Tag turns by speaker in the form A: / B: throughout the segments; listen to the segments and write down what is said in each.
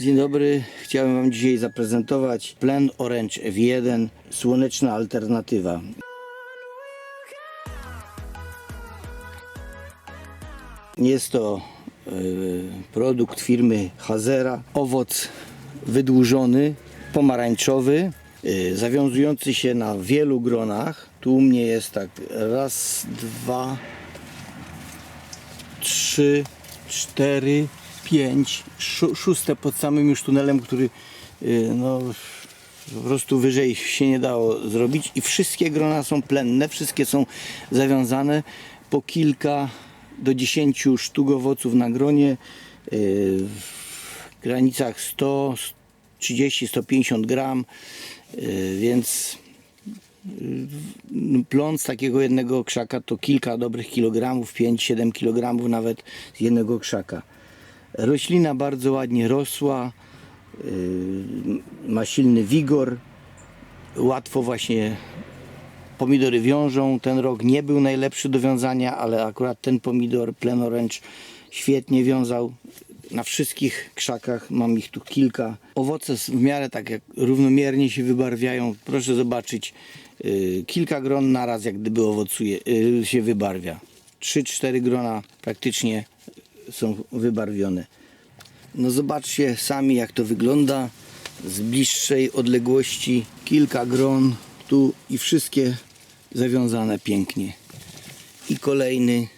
A: Dzień dobry, chciałem Wam dzisiaj zaprezentować Plen Orange F1 Słoneczna Alternatywa. Jest to e, produkt firmy Hazera, owoc wydłużony, pomarańczowy, e, zawiązujący się na wielu gronach. Tu u mnie jest tak raz, dwa, trzy, cztery, pięć, szó- szóste pod samym już tunelem, który y, no, po prostu wyżej się nie dało zrobić. I wszystkie grona są plenne, wszystkie są zawiązane. Po kilka do dziesięciu sztuk owoców na gronie y, w granicach 100, 30, 150 gram, y, więc plon z takiego jednego krzaka to kilka dobrych kilogramów, 5-7 kilogramów nawet z jednego krzaka. Roślina bardzo ładnie rosła, yy, ma silny wigor, łatwo właśnie pomidory wiążą. Ten rok nie był najlepszy do wiązania, ale akurat ten pomidor Plen Orange świetnie wiązał. Na wszystkich krzakach mam ich tu kilka. Owoce w miarę tak jak równomiernie się wybarwiają. Proszę zobaczyć, yy, kilka gron naraz jak gdyby owocuje, yy, się wybarwia. 3-4 grona praktycznie są wybarwione. No zobaczcie sami jak to wygląda z bliższej odległości. Kilka gron tu i wszystkie zawiązane pięknie. I kolejny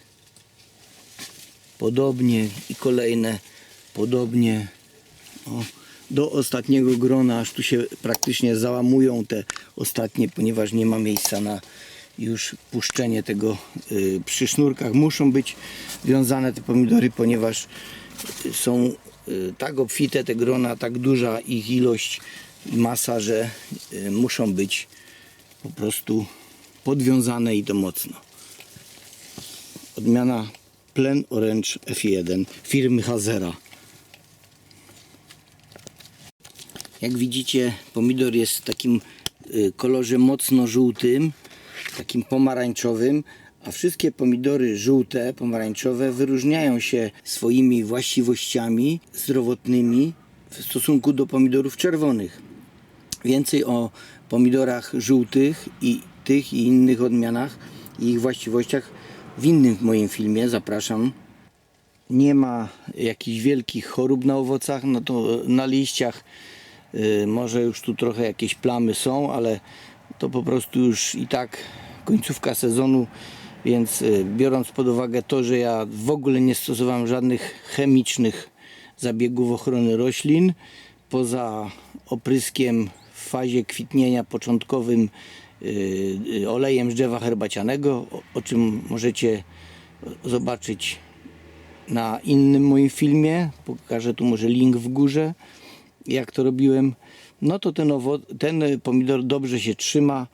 A: podobnie i kolejne podobnie. O, do ostatniego grona, aż tu się praktycznie załamują te ostatnie, ponieważ nie ma miejsca na już puszczenie tego y, przy sznurkach. Muszą być wiązane te pomidory, ponieważ y, są y, tak obfite te grona, tak duża ich ilość i masa, że muszą być po prostu podwiązane i to mocno. Odmiana Plen Orange F1 firmy Hazera. Jak widzicie, pomidor jest w takim kolorze mocno żółtym, takim pomarańczowym, a wszystkie pomidory żółte, pomarańczowe wyróżniają się swoimi właściwościami zdrowotnymi w stosunku do pomidorów czerwonych. Więcej o pomidorach żółtych i tych i innych odmianach i ich właściwościach w innym moim filmie. Zapraszam. Nie ma jakichś wielkich chorób na owocach, no to na liściach y, może już tu trochę jakieś plamy są, ale to po prostu już i tak końcówka sezonu, więc y, biorąc pod uwagę to, że ja w ogóle nie stosowałem żadnych chemicznych zabiegów ochrony roślin, poza opryskiem w fazie kwitnienia początkowym y, y, olejem z drzewa herbacianego, o, czym możecie zobaczyć na innym moim filmie. Pokażę tu może link w górze, jak to robiłem. No to ten, ten pomidor dobrze się trzyma.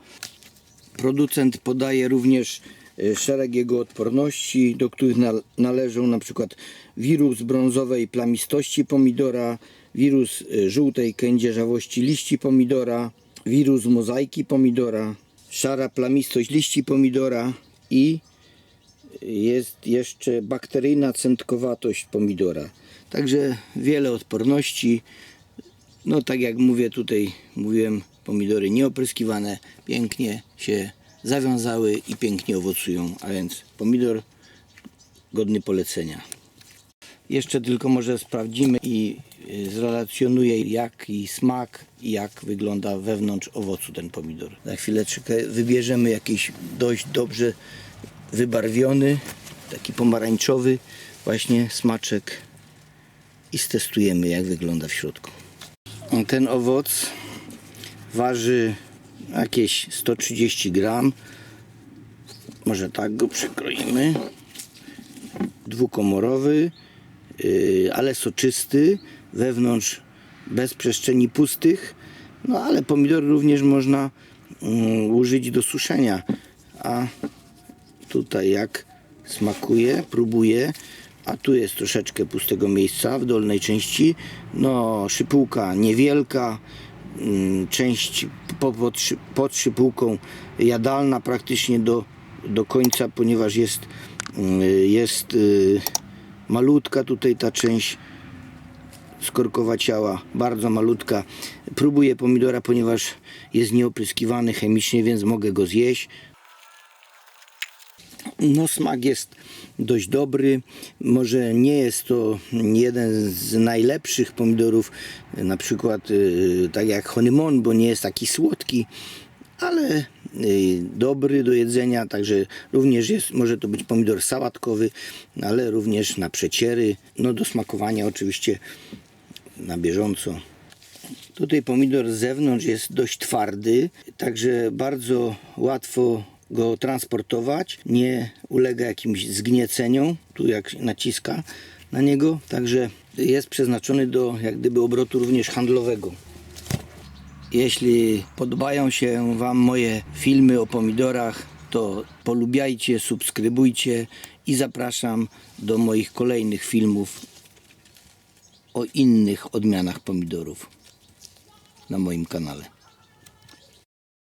A: Producent podaje również e, szereg jego odporności, do których nal- należą na przykład wirus brązowej plamistości pomidora, wirus e, żółtej kędzierzawości liści pomidora, wirus mozaiki pomidora, szara plamistość liści pomidora i jest jeszcze bakteryjna centkowatość pomidora. Także wiele odporności. No tak jak mówię tutaj, mówiłem, pomidory nieopryskiwane pięknie się zawiązały i pięknie owocują, a więc pomidor godny polecenia. Jeszcze tylko może sprawdzimy i y, zrelacjonuję jaki smak i jak wygląda wewnątrz owocu ten pomidor. Za chwileczkę wybierzemy jakiś dość dobrze wybarwiony, taki pomarańczowy właśnie smaczek i stestujemy jak wygląda w środku. Ten owoc waży jakieś 130 gram. Może tak go przekroimy. Dwukomorowy, yy, ale soczysty, wewnątrz bez przestrzeni pustych. No ale pomidor również można mm, użyć do suszenia. A tutaj jak smakuje, próbuję, a tu jest troszeczkę pustego miejsca w dolnej części. No, szypułka niewielka, mm, część po, pod, pod szypułką jadalna praktycznie do, do końca, ponieważ jest, mm, jest y, malutka tutaj ta część skorkowa ciała, bardzo malutka. Próbuję pomidora, ponieważ jest nieopryskiwany chemicznie, więc mogę go zjeść. No, smak jest dość dobry. Może nie jest to jeden z najlepszych pomidorów, na przykład y, tak jak honymon, bo nie jest taki słodki, ale y, dobry do jedzenia. Także również jest, może to być pomidor sałatkowy, ale również na przeciery. No, do smakowania oczywiście na bieżąco. Tutaj pomidor z zewnątrz jest dość twardy, także bardzo łatwo go transportować. Nie ulega jakimś zgnieceniom, tu jak naciska na niego, także jest przeznaczony do jak gdyby obrotu również handlowego. Jeśli podobają się Wam moje filmy o pomidorach, to polubiajcie, subskrybujcie i zapraszam do moich kolejnych filmów o innych odmianach pomidorów na moim kanale.